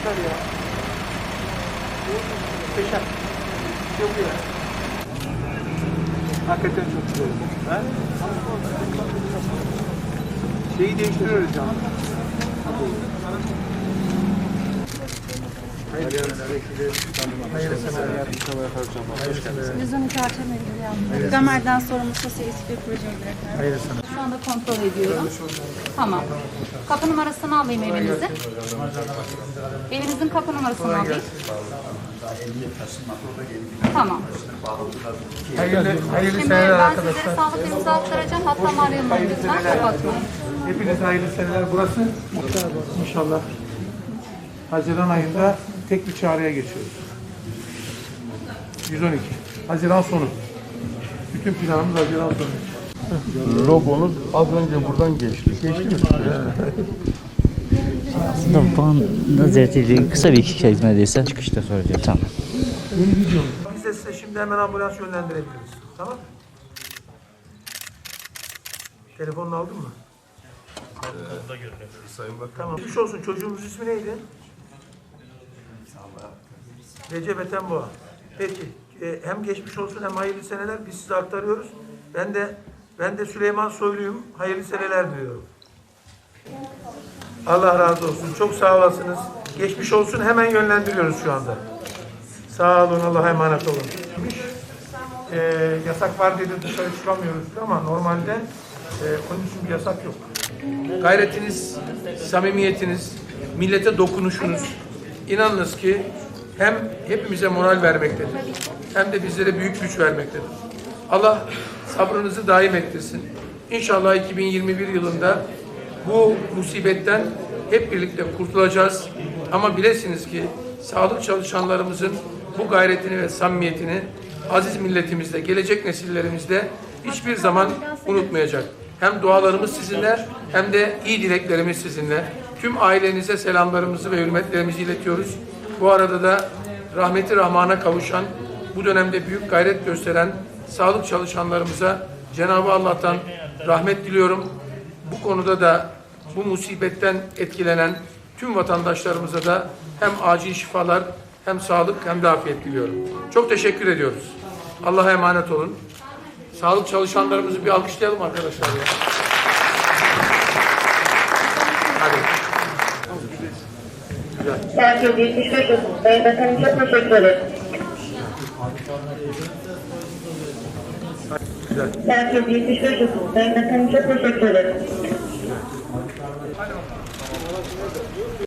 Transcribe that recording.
Süper ya. Muhteşem. Yok ya. Hakikaten çok güzel. Ha? Şeyi değiştiriyoruz ya. 112 Artem Müdürü Gamer'den sorumlu sosyal istihdam proje seneler. Şu anda kontrol ediyorum. Tamam. Kapı numarasını alayım evinizi. Evinizin kapı numarasını alayım. Tamam. Hayırlı, hayırlı Şimdi ben arkadaşlar. sizlere sağlık aktaracağım. Hatta arayalım lütfen. Kapatmayın. Hepinize hayırlı seneler. Burası inşallah Haziran ayında tek bir çağrıya geçiyoruz. 112. Haziran sonu. Bütün planımız Haziran sonu. Logonuz az önce buradan geçti. Geçti mi? Aslında puan nazaretiyle kısa bir iki kelime değilse çıkışta soracağım. Tamam. Biz de size şimdi hemen ambulans yönlendirebiliriz. Tamam Telefonunu aldın mı? Sayın Bakan. Tamam. Geçmiş olsun. Çocuğumuz ismi neydi? Recep Etenboğa. Peki. e, hem geçmiş olsun hem hayırlı seneler. Biz size aktarıyoruz. Ben de ben de Süleyman Soylu'yum. Hayırlı seneler diliyorum. Allah razı olsun. Çok sağ olasınız. Geçmiş olsun. Hemen yönlendiriyoruz şu anda. Sağ olun. Allah'a emanet olun. E, yasak var dedi dışarı çıkamıyoruz ama normalde e, onun için bir yasak yok gayretiniz, samimiyetiniz, millete dokunuşunuz inanınız ki hem hepimize moral vermektedir hem de bizlere büyük güç vermektedir. Allah sabrınızı daim ettirsin. İnşallah 2021 yılında bu musibetten hep birlikte kurtulacağız. Ama bilesiniz ki sağlık çalışanlarımızın bu gayretini ve samimiyetini aziz milletimizde, gelecek nesillerimizde hiçbir zaman unutmayacak. Hem dualarımız sizinle hem de iyi dileklerimiz sizinle. Tüm ailenize selamlarımızı ve hürmetlerimizi iletiyoruz. Bu arada da rahmeti rahmana kavuşan, bu dönemde büyük gayret gösteren sağlık çalışanlarımıza Cenab-ı Allah'tan rahmet diliyorum. Bu konuda da bu musibetten etkilenen tüm vatandaşlarımıza da hem acil şifalar hem sağlık hem de afiyet diliyorum. Çok teşekkür ediyoruz. Allah'a emanet olun. Sağlık çalışanlarımızı bir alkışlayalım arkadaşlar ya. Sergio 75 Sayın Bakanım çok teşekkür ederim. Sergio 75 Sayın Bakanım çok teşekkür ederim.